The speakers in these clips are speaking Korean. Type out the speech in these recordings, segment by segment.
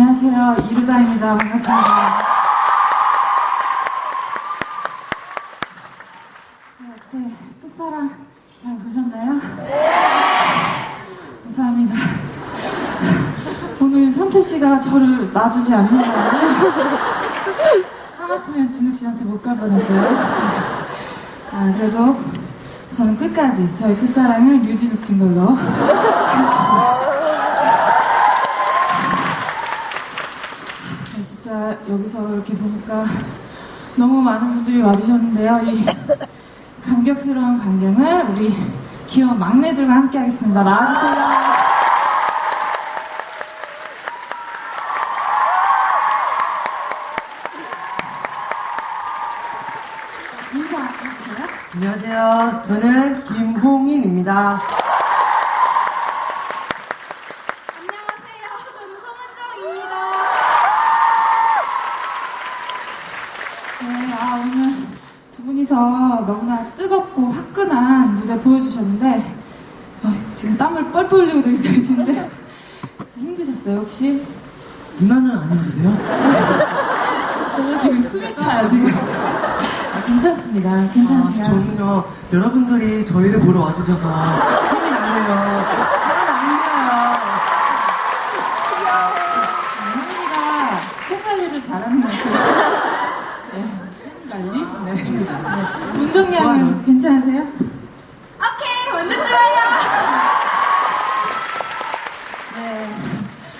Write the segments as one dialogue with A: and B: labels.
A: 안녕하세요. 이루다입니다. 반갑습니다. 네, 어떻게 끝사랑 잘 보셨나요? 감사합니다. 오늘 선태 씨가 저를 놔주지 않는 거예요. 하마터면 진욱 씨한테 못 갈 뻔했어요. 아, 그래도 저는 끝까지 저의 끝사랑을 류진욱 씨 걸로 하겠습니다. 여기서 이렇게 보니까 너무 많은 분들이 와주셨는데요. 이 감격스러운 광경을 우리 귀여운 막내들과 함께 하겠습니다. 나와주세요.
B: 안녕하세요. 저는 김홍인입니다.
C: 안녕하세요. 저는 송은정입니다.
A: 네, 아, 오늘 두 분이서 너무나 뜨겁고 화끈한 무대 보여주셨는데, 어, 지금 땀을 뻘뻘 흘리고 계신데, 힘드셨어요, 혹시?
B: 누나는 아닌데요?
A: 저는 지금 숨이 차요, 지금. 아, 괜찮습니다.
B: 아,
A: 괜찮으세요?
B: 저는요, 여러분들이 저희를 보러 와주셔서 힘이 나네요. 힘이 납니다.
A: 혜민이가 팬 관리를 잘하는 것 같아요. 네, 팬 관리? 네. 네. 운동량은 괜찮으세요?
C: 오케이, 완전 좋아요.
A: 네.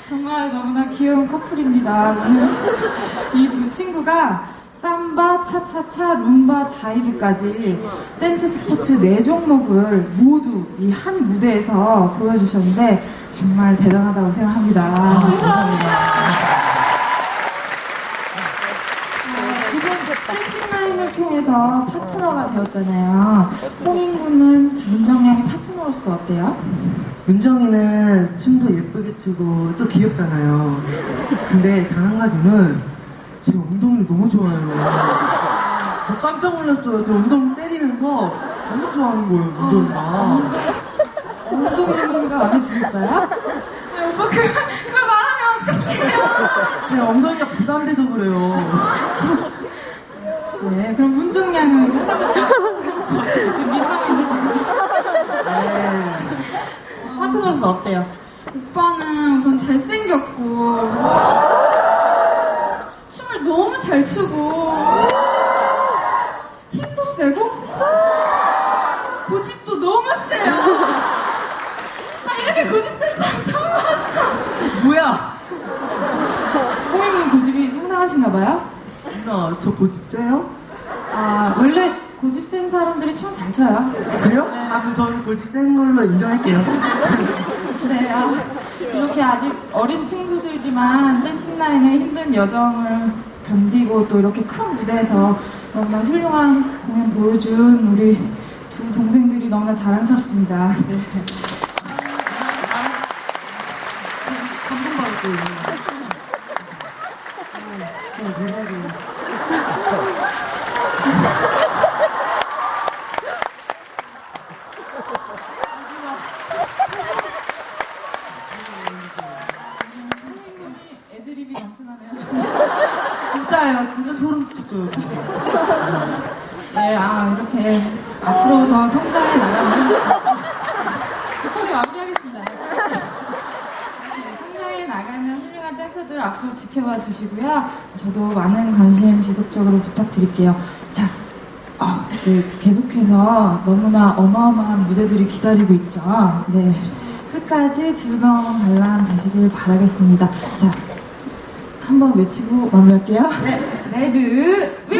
A: 정말 너무나 귀여운 커플입니다. 오늘 이 두 친구가 삼바, 차차차, 룸바, 자이브까지 댄스 스포츠 네 종목을 모두 이 한 무대에서 보여주셨는데 정말 대단하다고 생각합니다.
C: 감사합니다.
A: 어, 지금 댄싱 라인을 통해서 파트너가 되었잖아요. 홍인 군은 문정양의 파트너로서 어때요?
B: 은정이는 춤도 예쁘게 추고 또 귀엽잖아요. 근데 당한가기는 제 엉덩이를 너무 좋아해요. 저 깜짝 놀랐어요. 제 엉덩이 때리면서 너무 좋아하는 거예요, 은정이가.
A: 엉덩이가 마음에 들었어요?
C: 네, 오빠 그, 그걸 말하면 어떡해요.
B: 제 엉덩이가 부담돼서 그래요.
A: 네, 그럼 문정양은 파트너로서 어때요? 지금 민망한데 지금.
B: 네.
A: 파트너로서 어때요?
C: 오빠는 우선 잘생겼고, 춤을 너무 잘 추고, 힘도 세고, 고집도 너무 세요. 아, 이렇게 고집 센 사람 처음 봤어.
B: 뭐야?
A: 홍잉은 고집이 상당하신가 봐요?
B: 누나, 저 고집 째요?
A: 아, 원래 고집 센 사람들이 춤 잘 춰요.
B: 그래요? 아, 그럼 저는 고집 센 걸로 인정할게요.
A: 네, 아, 이렇게 아직 어린 친구들이지만 댄싱 라인의 힘든 여정을 견디고 또 이렇게 큰 무대에서 너무나 훌륭한 공연 보여준 우리 두 동생들이 너무나 자랑스럽습니다. 네.
B: 감동받고 있는 어, 대박이에요.
A: 선생님이 애드립이 넘쳐나네요.
B: 진짜예요. 진짜 소름 돋았어요.
A: 네, 아, 이렇게 앞으로 더 성장해 나가는 급하게 마무리하겠습니다. 네, 성장해 나가는 훌륭한 댄서들 앞으로 지켜봐 주시고요. 저도 많은 관심 지속적으로 부탁드릴게요. 자, 어, 이제 계속해서 너무나 어마어마한 무대들이 기다리고 있죠. 네. 끝까지 즐거운 관람 되시길 바라겠습니다. 자, 한번 외치고 마무리할게요. 레드 윈!